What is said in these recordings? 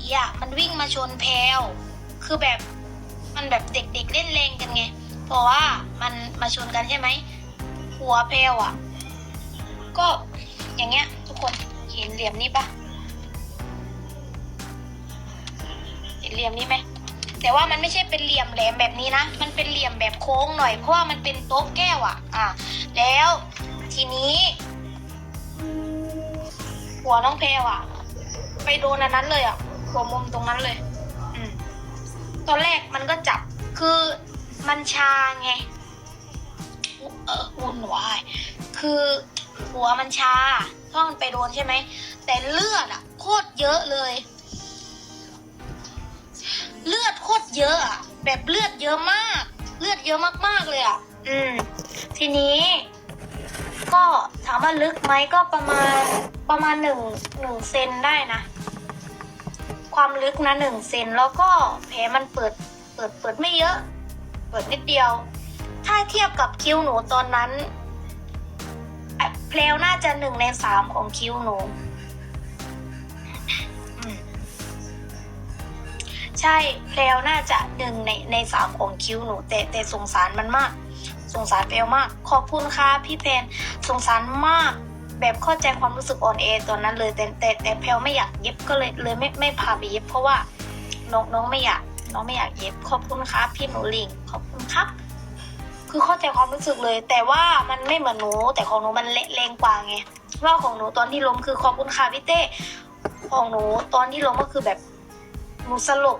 อีอะมันวิ่งมาชนแพลวคือแบบมันแบบเด็กๆเล่นแรงกันไง เพราะว่ามันมาชนกันใช่ไหมหัวแพลวอะ ก็อย่างเงี้ย ทุกคนเห็นเหลี่ยมนี้ปะเห็นเหลี่ยมนี้ไหมแต่ว่ามันไม่ใช่เป็นเหลี่ยมแหลมแบบนี้นะ มันเป็นเหลี่ยมแบบโค้งหน่อย เพราะว่ามันเป็นโต๊ะแก้วอะ อะ แล้วทีนี้ หัวน้องแพรวอะ ไปโดนอันนั้นเลยอะ หัวมุมตรงนั้นเลย อืมตอนแรกมันก็จับ คือมันชาไง เออวุ่นวายคือหัวมันชาเพราะมันไปโดนใช่ไหม แต่เลือดอะโคตรเยอะเลย เลือดโคตรเยอะอะแบบเลือดเยอะมาก เลือดเยอะมากๆเลยอะอืม ทีนี้ ก็ถามว่าลึกไหมก็ประมาณประมาณหนึ่งหนึ่งเซนได้นะ ความลึกนะหนึ่งเซนแล้วก็แผลมันเปิดเปิดเปิดไม่เยอะ เปิดนิดเดียว ถ้าเทียบกับคิ้วหนูตอนนั้นอะเพลน่าจะหนึ่งในสามของคิ้วหนูใช่เพลวน่าจะหนึ่งในในสามของคิ้วหนู แต่แต่สงสารมันมาก สงสารเพลวมาก ขอบคุณค่ะพี่เพนสงสารมาก แบบเข้าใจความรู้สึกอ่อนแอตอนนั้นเลยแต่แต่แต่เพลวไม่อยากเย็บก็เลยเลยไม่ไม่พาไปเย็บ เพราะว่าน้องน้องไม่อยากน้องไม่อยากเย็บขอบคุณครับพี่หนูลิงขอบคุณครับ คือเข้าใจความรู้สึกเลย แต่ว่ามันไม่เหมือนหนู แต่ของหนูมันเละแรงกว่าไงว่าของหนูตอนที่ล้มคือขอบคุณค่ะพี่เต้ของหนูตอนที่ล้มก็คือแบบหนูสลบ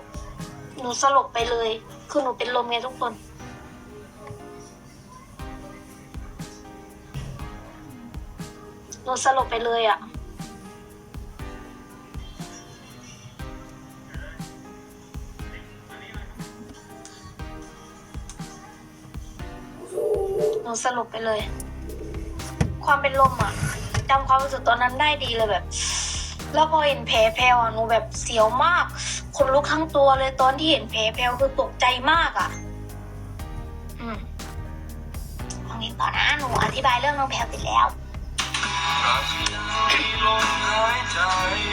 หนูสลบไปเลย คือหนูเป็นลมไงทุกคน นูสลบไปเลยอะ่ะ หนูสลบไปเลย ความเป็นลมอะจำความรู้สึกตอนนั้นได้ดีเลยแบบ แล้วพอเห็นแผลแพลวอะหนูแบบเสียวมากขนลุกทั้งตัวเลยตอนที่เห็นแผลแพลวคือตกใจมากอะอืมฟังนี้ต่อนะหนูอธิบายเรื่องน้องแพลวไปแล้ว รักยังมีลมหายใจ